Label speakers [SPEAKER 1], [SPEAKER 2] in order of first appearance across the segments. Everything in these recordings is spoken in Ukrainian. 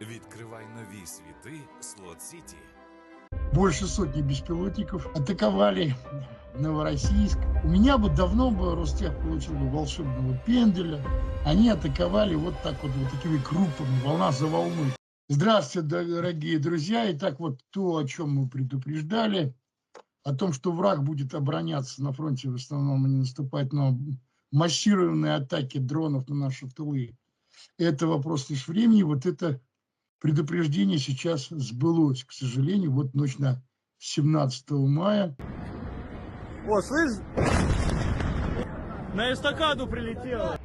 [SPEAKER 1] Відкривай нові світи Слот Сіті.
[SPEAKER 2] Больше сотни беспилотников атаковали Новороссийск. У меня бы давно бы Ростех получил бы волшебного пенделя. Они атаковали вот так вот, вот такими группами, волна за волной. Здравствуйте, дорогие друзья. Итак, вот то, о чем мы предупреждали, о том, что враг будет обороняться на фронте, в основном они наступать на массированные атаки дронов на наши тылы. Это вопрос лишь времени. Вот это предупреждение сейчас сбылось, к сожалению. Вот ночь на 17 мая.
[SPEAKER 3] О, слышь? На эстакаду прилетело.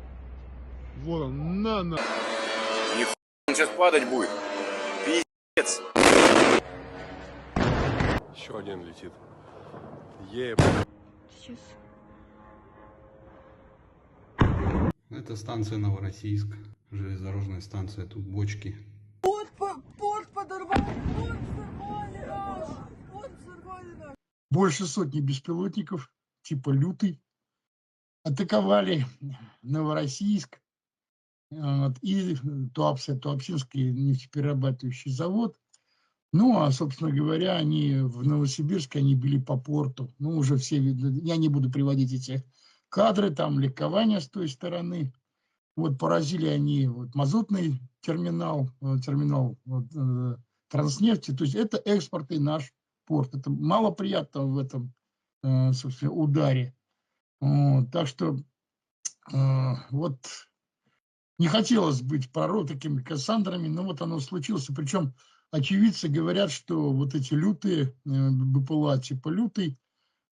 [SPEAKER 2] Вот он, на, на.
[SPEAKER 4] Он сейчас падать будет. Пиздец.
[SPEAKER 5] Еще один летит. Еб.
[SPEAKER 6] Сейчас.
[SPEAKER 7] Это станция Новороссийск, железнодорожная станция, тут бочки.
[SPEAKER 2] Больше сотни беспилотников, типа «Лютый», атаковали Новороссийск вот, и Туапсе, Туапсинский нефтеперерабатывающий завод. Ну, а, собственно говоря, они в Новосибирске, они били по порту. Ну, уже все. Я не буду приводить эти кадры, там ликование с той стороны. Вот поразили они вот, мазутный терминал, э, терминал вот, э, транснефти. То есть это экспортный наш порт. Это мало приятного в этом, э, собственно, ударе. Так что э, вот не хотелось быть пророк такими Кассандрами, но вот оно случилось. Причем очевидцы говорят, что вот эти лютые, э, БПЛА типа лютый,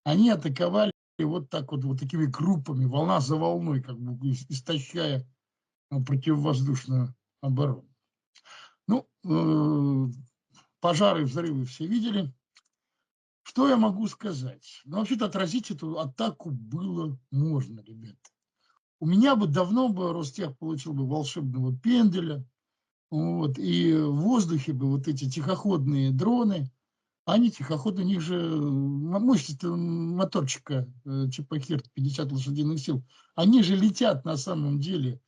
[SPEAKER 2] они атаковали вот так вот, вот такими группами, волна за волной, как бы ис- истощая противовоздушную оборону. Ну, пожары, взрывы все видели. Что я могу сказать? Ну, вообще-то отразить эту атаку было можно, ребята. У меня бы давно бы Ростех получил бы волшебного пенделя, вот, и в воздухе бы вот эти тихоходные дроны, они тихоходные, у них же мощность моторчика э, типа Херт 50 лошадиных сил, они же летят на самом деле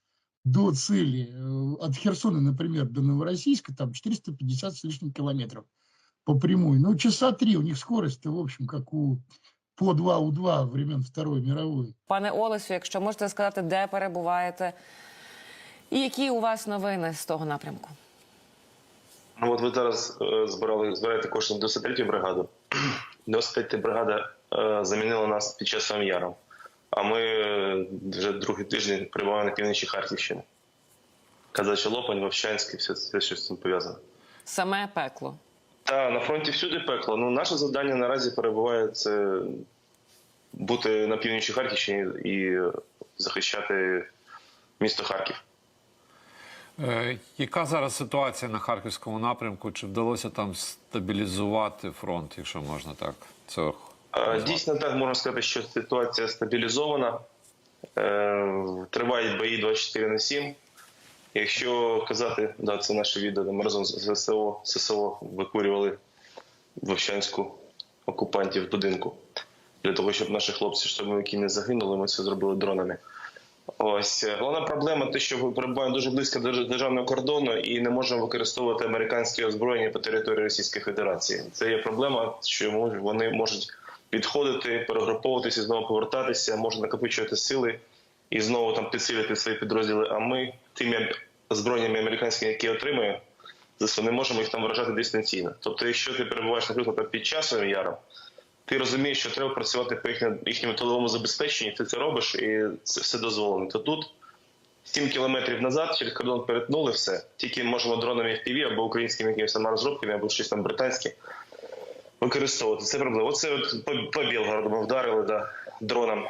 [SPEAKER 2] до цели. Э, От Херсона, например, до Новороссийска там 450 с лишним километров по прямой. Ну, часа три, у них скорость, в общем, как у по 2 у 2 времен Второй мировой.
[SPEAKER 6] Пане Олесю, якщо можете сказати, де перебуваєте, і які у вас новини з того напрямку?
[SPEAKER 8] Ну, от ви зараз е, збирали збираєте кошти на 93-ю бригаду. 93-я бригада е, замінила нас під час Яром. А ми е, вже другий тиждень перебуваємо на півночі Харківщини. Казача Лопань, Вовчанськ і все, все, що з цим пов'язано.
[SPEAKER 6] Саме пекло.
[SPEAKER 8] Та на фронті всюди пекло. Ну, наше завдання наразі перебуває це бути на півночі Харківщини і захищати місто Харків.
[SPEAKER 9] Е, Яка зараз ситуація на харківському напрямку? Чи вдалося там стабілізувати фронт, якщо можна так? Це
[SPEAKER 8] Е, Дійсно, так можна сказати, що ситуація стабілізована. Е, Тривають бої 24 на 7. Якщо казати, да, це наше відео, де ми разом з ССО, ССО викурювали вовчанську окупантів в будинку. Для того, щоб наші хлопці, штурмовики не загинули, ми це зробили дронами. Ось е, головна проблема те, що ми перебуваємо дуже близько до державного кордону і не можемо використовувати американське озброєння по території Російської Федерації. Це є проблема, що вони можуть відходити, перегруповуватися, знову повертатися, можуть накопичувати сили і знову там підсилити свої підрозділи. А ми тими збройнями американськими, які отримуємо, не можемо їх там вражати дистанційно. Тобто, якщо ти перебуваєш, наприклад, під часом яром, ти розумієш, що треба працювати по їхньому, їхньому тиловому забезпеченні, ти це робиш, і це все дозволено. То тут 7 кілометрів назад через кордон перетнули все. Тільки можемо дронами FPV або українськими якимись розробками, або щось там британське використовувати. Це проблема. Оце от по, по Білгороду вдарили да, дроном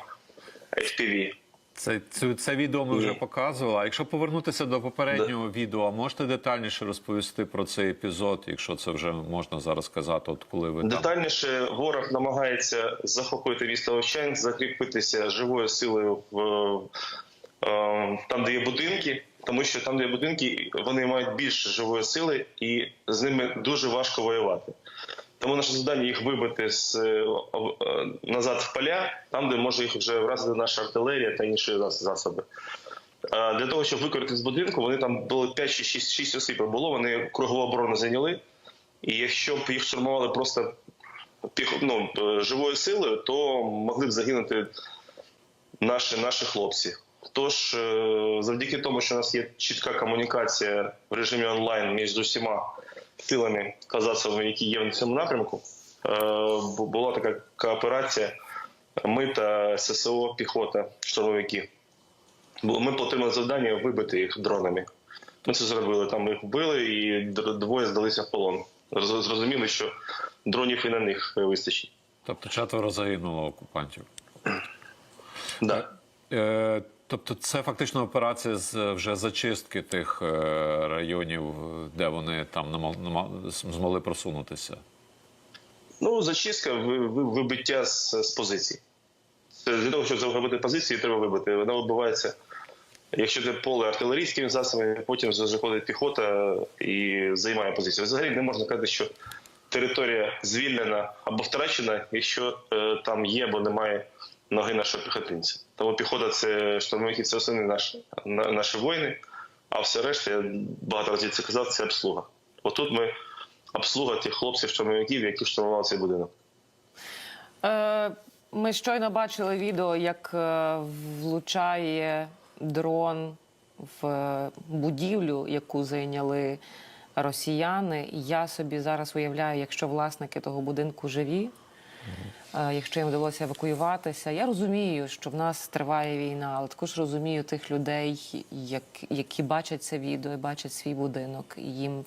[SPEAKER 8] FPV.
[SPEAKER 9] Це, це, це відео ми вже показували. А якщо повернутися до попереднього відео, можете детальніше розповісти про цей епізод, якщо це вже можна зараз сказати, от коли ви там.
[SPEAKER 8] Детальніше ворог намагається захопити місто Овчань, закріпитися живою силою в е, там, де є будинки, тому що там, де є будинки, вони мають більше живої сили, і з ними дуже важко воювати. Тому наше завдання їх вибити з е, е, назад в поля, там, де може їх вже вразити наша артилерія та інші засоби. Е, Для того, щоб викорити з будинку, вони там було 5 чи 6, 6 осіб було, вони кругову оборону зайняли. І якщо б їх штурмували просто ну, живою силою, то могли б загинути наші, наші хлопці. Тож, завдяки тому, що у нас є чітка комунікація в режимі онлайн між усіма силами казацами, які є в цьому напрямку, е, була така кооперація. Ми та ССО піхота, штурмовики. Ми отримали завдання вибити їх дронами. Ми це зробили. Там їх вбили і двоє здалися в полон. Зрозуміли, що дронів і на них вистачить.
[SPEAKER 9] Тобто четверо загинуло окупантів.
[SPEAKER 8] Да.
[SPEAKER 9] Е, тобто, це фактично операція з вже зачистки тих е, районів, де вони там змогли просунутися.
[SPEAKER 8] Ну, зачистка, ви- ви- вибиття з, з позицій. Це для того, щоб захопити позиції, треба вибити. Вона вибивається, якщо це поле артилерійськими засобами, потім заходить піхота і займає позицію. Взагалі не можна казати, що територія звільнена або втрачена, якщо е, там є або немає ноги нашого піхотинця. Тому піхота це штурмовики, це основні наші, на- наші воїни, а все решта, я багато разів це казав, це обслуга. Отут ми обслуга тих хлопців-штурмовиків, які штурмували цей будинок.
[SPEAKER 6] Е, ми щойно бачили відео, як е, влучає дрон в е, будівлю, яку зайняли росіяни. Я собі зараз уявляю, якщо власники того будинку живі, якщо їм вдалося евакуюватися. Я розумію, що в нас триває війна, але також розумію тих людей, як, які бачать це відео і бачать свій будинок. І їм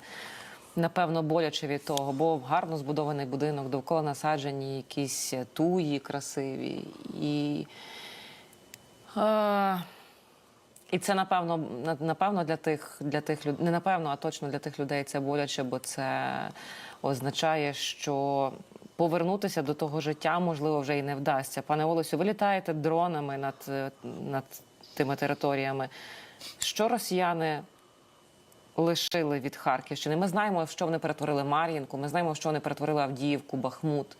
[SPEAKER 6] напевно боляче від того, бо гарно збудований будинок, довкола насаджені якісь туї красиві. І, е, і це напевно, напевно для тих, для тих людей, не напевно, а точно для тих людей це боляче, бо це означає, що повернутися до того життя можливо вже і не вдасться. Пане Олесю, ви літаєте дронами над, е, над тими територіями. Що росіяни лишили від Харківщини? Ми знаємо, що вони перетворили Мар'їнку, ми знаємо, що вони перетворили Авдіївку, Бахмут.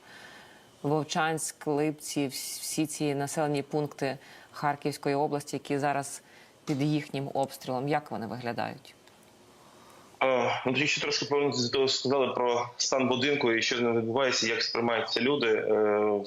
[SPEAKER 6] Вовчанськ, Липці, всі ці населені пункти Харківської області, які зараз під їхнім обстрілом. Як вони виглядають?
[SPEAKER 8] А, тоді ще трошки повернутися до того, сказали про стан будинку і що з ним відбувається, як сприймаються люди. Е,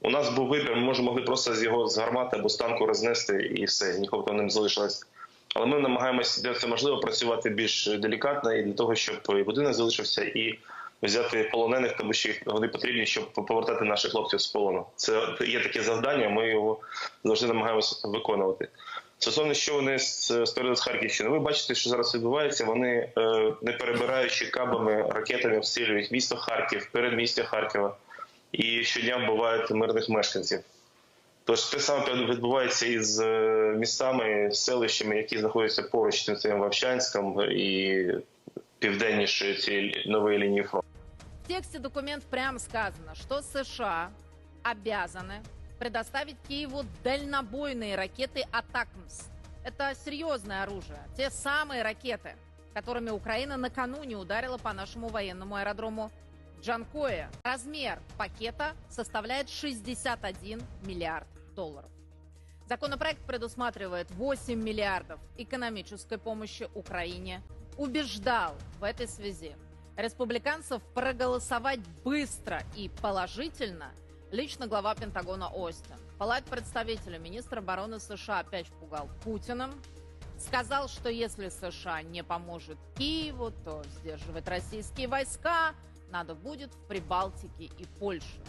[SPEAKER 8] У нас був вибір, ми може могли просто з його з гармати або з танку рознести і все, нікого там не залишилось. Але ми намагаємося, де це можливо, працювати більш делікатно і для того, щоб і будинок залишився, і взяти полонених, тому що вони потрібні, щоб повертати наших хлопців з полону. Це є таке завдання, ми його завжди намагаємося виконувати. Стосовно що вони з сторони з Харківщини, ви бачите, що зараз відбувається. Вони е, не перебираючи кабами, ракетами обстрілюють місто Харків, передмістя Харкова, і щодня вбивають мирних мешканців. Тож те саме відбувається і з е, містами, селищами, які знаходяться поруч з цим Вовчанськом і південніше цієї нової лінії фронту.
[SPEAKER 10] В тексте документа прямо сказано, что США обязаны предоставить Киеву дальнобойные ракеты «Атакмс». Это серьезное оружие. Те самые ракеты, которыми Украина накануне ударила по нашему военному аэродрому Джанкоя. Размер пакета составляет 61 миллиард долларов. Законопроект предусматривает 8 миллиардов экономической помощи Украине. Убеждал в этой связи республиканцев проголосовать быстро и положительно лично глава Пентагона Остин. Палат представителя министра обороны США опять пугал Путиным. Сказал, что если США не поможет Киеву, то сдерживать российские войска надо будет в Прибалтике и Польше.